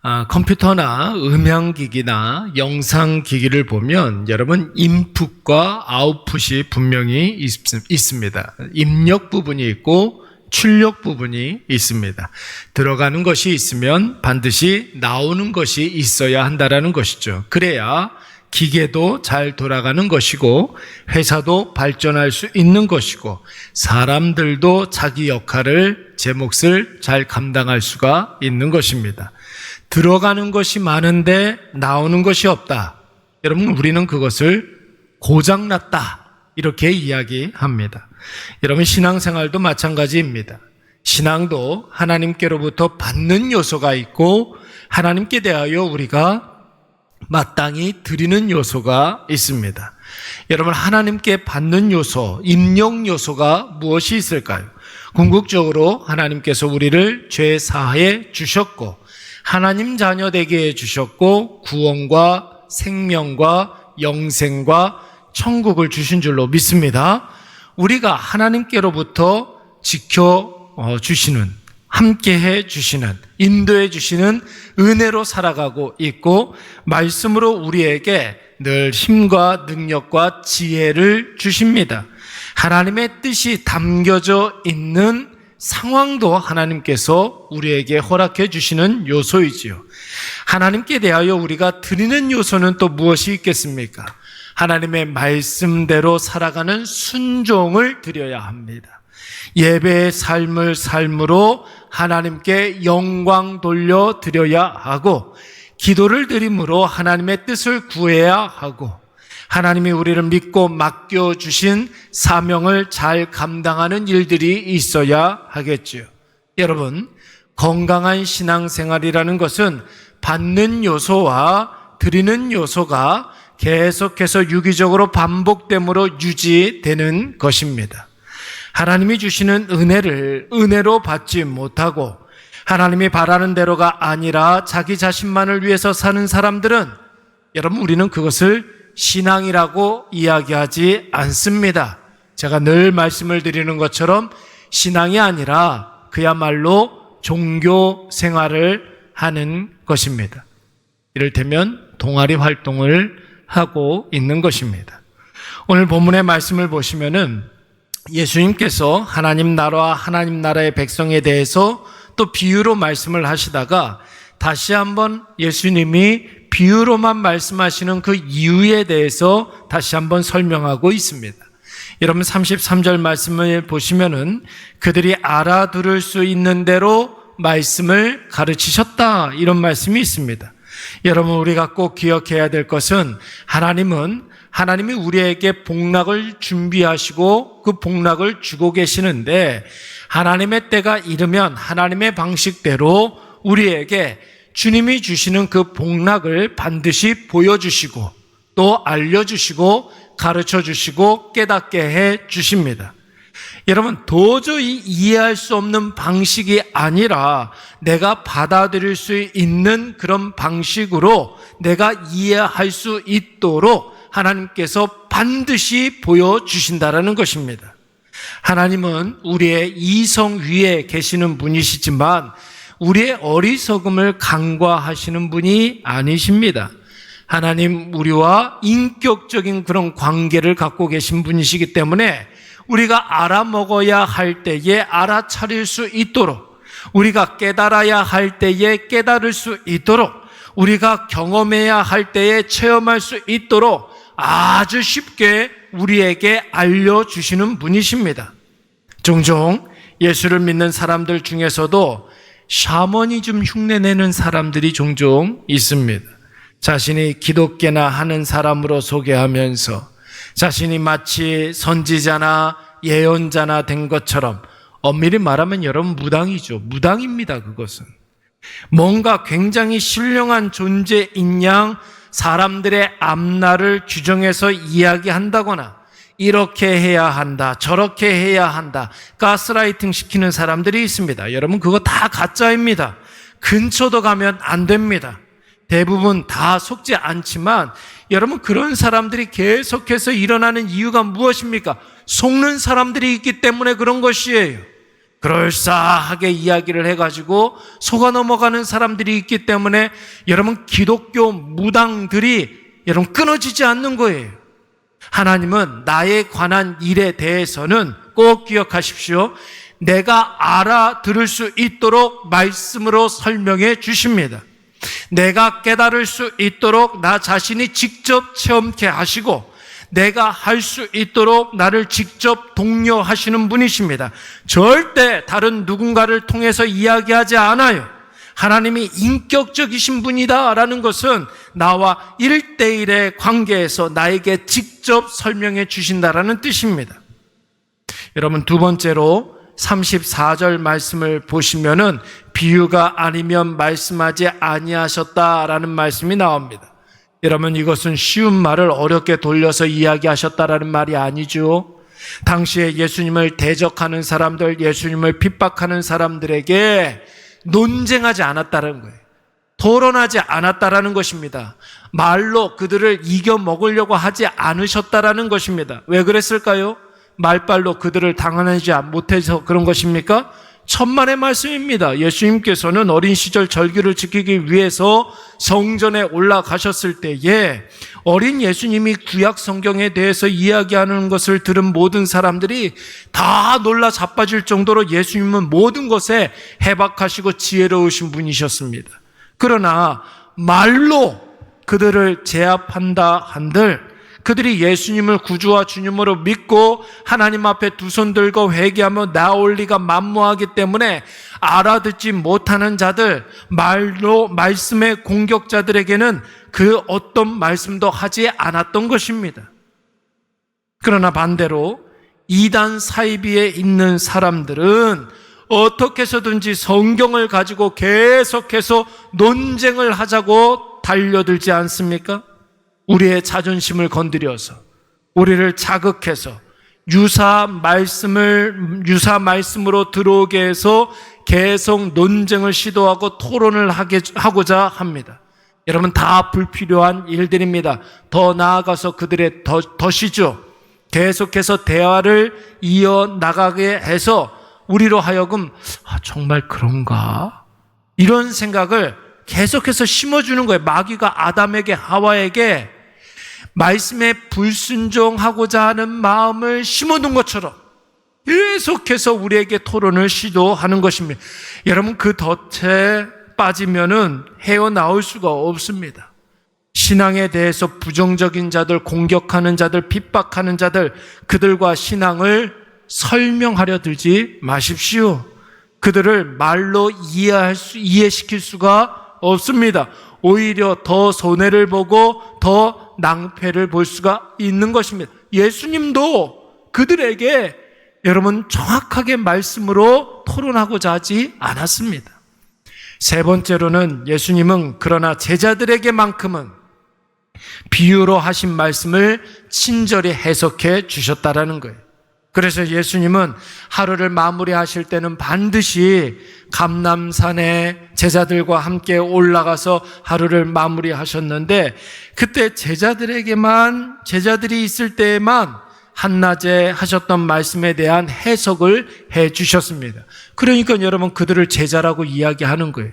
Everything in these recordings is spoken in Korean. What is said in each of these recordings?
아, 컴퓨터나 음향기기나 영상기기를 보면 여러분 인풋과 아웃풋이 분명히 있, 있습니다. 입력 부분이 있고 출력 부분이 있습니다. 들어가는 것이 있으면 반드시 나오는 것이 있어야 한다라는 것이죠. 그래야 기계도 잘 돌아가는 것이고 회사도 발전할 수 있는 것이고 사람들도 자기 역할을 제 몫을 잘 감당할 수가 있는 것입니다. 들어가는 것이 많은데 나오는 것이 없다. 여러분 우리는 그것을 고장났다. 이렇게 이야기합니다. 여러분 신앙생활도 마찬가지입니다. 신앙도 하나님께로부터 받는 요소가 있고 하나님께 대하여 우리가 마땅히 드리는 요소가 있습니다. 여러분 하나님께 받는 요소, 임용 요소가 무엇이 있을까요? 궁극적으로 하나님께서 우리를 죄 사하에 주셨고 하나님 자녀 되게 해 주셨고 구원과 생명과 영생과 천국을 주신 줄로 믿습니다. 우리가 하나님께로부터 지켜 어, 주시는 함께 해 주시는 인도해 주시는 은혜로 살아가고 있고 말씀으로 우리에게 늘 힘과 능력과 지혜를 주십니다. 하나님의 뜻이 담겨져 있는 상황도 하나님께서 우리에게 허락해 주시는 요소이지요. 하나님께 대하여 우리가 드리는 요소는 또 무엇이 있겠습니까? 하나님의 말씀대로 살아가는 순종을 드려야 합니다. 예배의 삶을 삶으로 하나님께 영광 돌려 드려야 하고 기도를 드림으로 하나님의 뜻을 구해야 하고 하나님이 우리를 믿고 맡겨 주신 사명을 잘 감당하는 일들이 있어야 하겠지요. 여러분, 건강한 신앙생활이라는 것은 받는 요소와 드리는 요소가 계속해서 유기적으로 반복됨으로 유지되는 것입니다. 하나님이 주시는 은혜를 은혜로 받지 못하고 하나님이 바라는 대로가 아니라 자기 자신만을 위해서 사는 사람들은 여러분 우리는 그것을 신앙이라고 이야기하지 않습니다. 제가 늘 말씀을 드리는 것처럼 신앙이 아니라 그야말로 종교 생활을 하는 것입니다. 이를테면 동아리 활동을 하고 있는 것입니다. 오늘 본문의 말씀을 보시면은 예수님께서 하나님 나라와 하나님 나라의 백성에 대해서 또 비유로 말씀을 하시다가 다시 한번 예수님이 비유로만 말씀하시는 그 이유에 대해서 다시 한번 설명하고 있습니다. 여러분 33절 말씀을 보시면은 그들이 알아들을 수 있는 대로 말씀을 가르치셨다 이런 말씀이 있습니다. 여러분 우리가 꼭 기억해야 될 것은 하나님은 하나님이 우리에게 복락을 준비하시고 그 복락을 주고 계시는데 하나님의 때가 이르면 하나님의 방식대로 우리에게 주님이 주시는 그 복락을 반드시 보여주시고 또 알려주시고 가르쳐 주시고 깨닫게 해 주십니다. 여러분, 도저히 이해할 수 없는 방식이 아니라 내가 받아들일 수 있는 그런 방식으로 내가 이해할 수 있도록 하나님께서 반드시 보여주신다라는 것입니다. 하나님은 우리의 이성 위에 계시는 분이시지만 우리의 어리석음을 간과하시는 분이 아니십니다. 하나님 우리와 인격적인 그런 관계를 갖고 계신 분이시기 때문에 우리가 알아먹어야 할 때에 알아차릴 수 있도록 우리가 깨달아야 할 때에 깨달을 수 있도록 우리가 경험해야 할 때에 체험할 수 있도록 아주 쉽게 우리에게 알려주시는 분이십니다. 종종 예수를 믿는 사람들 중에서도 샤머니즘 흉내내는 사람들이 종종 있습니다. 자신이 기독교나 하는 사람으로 소개하면서 자신이 마치 선지자나 예언자나 된 것처럼 엄밀히 말하면 여러분 무당이죠. 무당입니다. 그것은. 뭔가 굉장히 신령한 존재인 양 사람들의 앞날을 규정해서 이야기한다거나 이렇게 해야 한다, 저렇게 해야 한다, 가스라이팅 시키는 사람들이 있습니다. 여러분, 그거 다 가짜입니다. 근처도 가면 안 됩니다. 대부분 다 속지 않지만 여러분 그런 사람들이 계속해서 일어나는 이유가 무엇입니까? 속는 사람들이 있기 때문에 그런 것이에요. 그럴싸하게 이야기를 해가지고 속아 넘어가는 사람들이 있기 때문에 여러분 기독교 무당들이 여러분 끊어지지 않는 거예요. 하나님은 나에 관한 일에 대해서는 꼭 기억하십시오. 내가 알아들을 수 있도록 말씀으로 설명해 주십니다. 내가 깨달을 수 있도록 나 자신이 직접 체험케 하시고 내가 할 수 있도록 나를 직접 독려하시는 분이십니다. 절대 다른 누군가를 통해서 이야기하지 않아요. 하나님이 인격적이신 분이다라는 것은 나와 일대일의 관계에서 나에게 직접 설명해 주신다라는 뜻입니다. 여러분 두 번째로 34절 말씀을 보시면은 비유가 아니면 말씀하지 아니하셨다라는 말씀이 나옵니다. 여러분 이것은 쉬운 말을 어렵게 돌려서 이야기하셨다라는 말이 아니죠. 당시에 예수님을 대적하는 사람들, 예수님을 핍박하는 사람들에게 논쟁하지 않았다는 거예요. 토론하지 않았다라는 것입니다. 말로 그들을 이겨 먹으려고 하지 않으셨다라는 것입니다. 왜 그랬을까요? 말발로 그들을 당하지 못해서 그런 것입니까? 천만의 말씀입니다. 예수님께서는 어린 시절 절기를 지키기 위해서 성전에 올라가셨을 때에 어린 예수님이 구약 성경에 대해서 이야기하는 것을 들은 모든 사람들이 다 놀라 자빠질 정도로 예수님은 모든 것에 해박하시고 지혜로우신 분이셨습니다. 그러나 말로 그들을 제압한다 한들 그들이 예수님을 구주와 주님으로 믿고 하나님 앞에 두 손 들고 회개하며 나올 리가 만무하기 때문에 알아듣지 못하는 자들, 말로 말씀의 공격자들에게는 그 어떤 말씀도 하지 않았던 것입니다. 그러나 반대로 이단 사이비에 있는 사람들은 어떻게 해서든지 성경을 가지고 계속해서 논쟁을 하자고 달려들지 않습니까? 우리의 자존심을 건드려서 우리를 자극해서 유사 말씀을 유사 말씀으로 들어오게 해서 계속 논쟁을 시도하고 토론을 하게 하고자 합니다. 여러분 다 불필요한 일들입니다. 더 나아가서 그들의 더, 덫이죠. 계속해서 대화를 이어 나가게 해서 우리로 하여금 아, 정말 그런가? 이런 생각을 계속해서 심어주는 거예요. 마귀가 아담에게 하와에게 말씀에 불순종하고자 하는 마음을 심어둔 것처럼 계속해서 우리에게 토론을 시도하는 것입니다. 여러분 그 덫에 빠지면은 헤어나올 수가 없습니다. 신앙에 대해서 부정적인 자들, 공격하는 자들, 핍박하는 자들, 그들과 신앙을 설명하려 들지 마십시오. 그들을 말로 이해할 수, 이해시킬 수가 없습니다. 오히려 더 손해를 보고 더 낭패를 볼 수가 있는 것입니다. 예수님도 그들에게 여러분 정확하게 말씀으로 토론하고자 하지 않았습니다. 세 번째로는 예수님은 그러나 제자들에게만큼은 비유로 하신 말씀을 친절히 해석해 주셨다라는 거예요. 그래서 예수님은 하루를 마무리하실 때는 반드시 감남산에 제자들과 함께 올라가서 하루를 마무리하셨는데 그때 제자들에게만 제자들이 있을 때에만 한낮에 하셨던 말씀에 대한 해석을 해 주셨습니다. 그러니까 여러분 그들을 제자라고 이야기하는 거예요.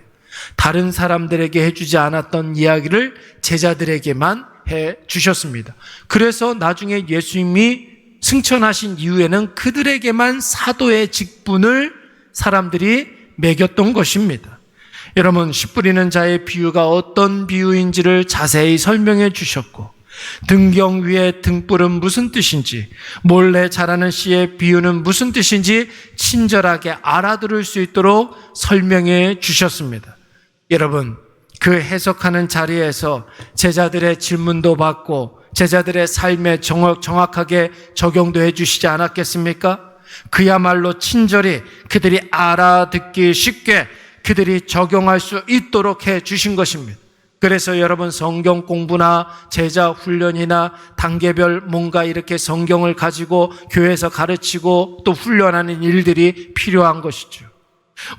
다른 사람들에게 해주지 않았던 이야기를 제자들에게만 해 주셨습니다. 그래서 나중에 예수님이 승천하신 이후에는 그들에게만 사도의 직분을 사람들이 매겼던 것입니다. 여러분, 씨 뿌리는 자의 비유가 어떤 비유인지를 자세히 설명해 주셨고, 등경 위에 등불은 무슨 뜻인지, 몰래 자라는 씨의 비유는 무슨 뜻인지 친절하게 알아들을 수 있도록 설명해 주셨습니다. 여러분, 그 해석하는 자리에서 제자들의 질문도 받고 제자들의 삶에 정확하게 적용도 해주시지 않았겠습니까? 그야말로 친절히 그들이 알아듣기 쉽게 그들이 적용할 수 있도록 해 주신 것입니다. 그래서 여러분 성경 공부나 제자 훈련이나 단계별 뭔가 이렇게 성경을 가지고 교회에서 가르치고 또 훈련하는 일들이 필요한 것이죠.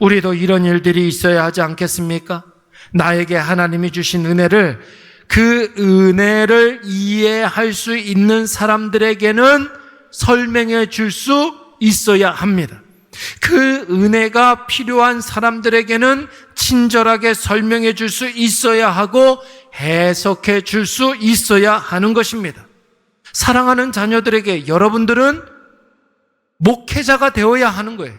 우리도 이런 일들이 있어야 하지 않겠습니까? 나에게 하나님이 주신 은혜를 그 은혜를 이해할 수 있는 사람들에게는 설명해 줄 수 있어야 합니다. 그 은혜가 필요한 사람들에게는 친절하게 설명해 줄 수 있어야 하고 해석해 줄 수 있어야 하는 것입니다. 사랑하는 자녀들에게 여러분들은 목회자가 되어야 하는 거예요.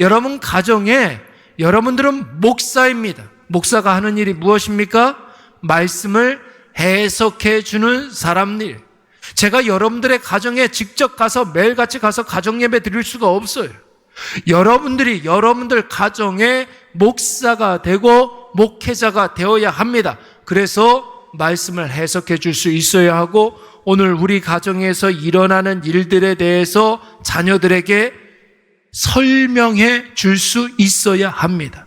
여러분 가정에 여러분들은 목사입니다. 목사가 하는 일이 무엇입니까? 말씀을 해석해 주는 사람일. 제가 여러분들의 가정에 직접 가서 매일같이 가서 가정 예배 드릴 수가 없어요. 여러분들이 여러분들 가정의 목사가 되고 목회자가 되어야 합니다. 그래서 말씀을 해석해 줄 수 있어야 하고 오늘 우리 가정에서 일어나는 일들에 대해서 자녀들에게 설명해 줄 수 있어야 합니다.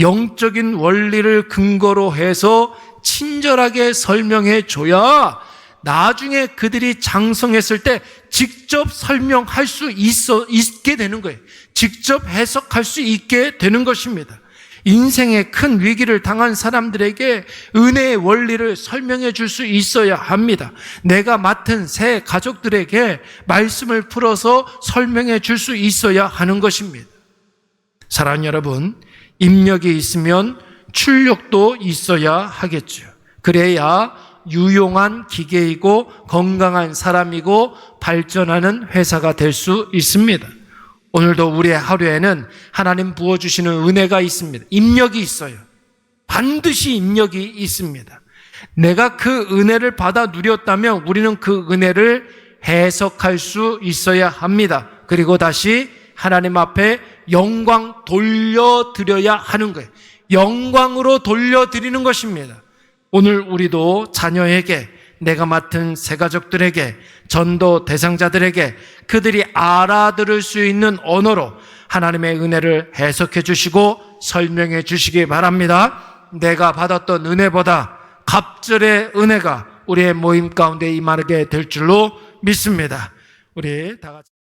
영적인 원리를 근거로 해서 친절하게 설명해 줘야 나중에 그들이 장성했을 때 직접 설명할 수 있어, 있게 되는 거예요. 직접 해석할 수 있게 되는 것입니다. 인생의 큰 위기를 당한 사람들에게 은혜의 원리를 설명해 줄 수 있어야 합니다. 내가 맡은 새 가족들에게 말씀을 풀어서 설명해 줄 수 있어야 하는 것입니다. 사랑하는 여러분, 입력이 있으면 출력도 있어야 하겠죠. 그래야 유용한 기계이고 건강한 사람이고 발전하는 회사가 될 수 있습니다. 오늘도 우리의 하루에는 하나님 부어주시는 은혜가 있습니다. 입력이 있어요. 반드시 입력이 있습니다. 내가 그 은혜를 받아 누렸다면 우리는 그 은혜를 해석할 수 있어야 합니다. 그리고 다시 하나님 앞에 영광 돌려드려야 하는 거예요. 영광으로 돌려드리는 것입니다. 오늘 우리도 자녀에게 내가 맡은 새 가족들에게 전도 대상자들에게 그들이 알아들을 수 있는 언어로 하나님의 은혜를 해석해 주시고 설명해 주시기 바랍니다. 내가 받았던 은혜보다 갑절의 은혜가 우리의 모임 가운데 임하게 될 줄로 믿습니다. 우리 다 같이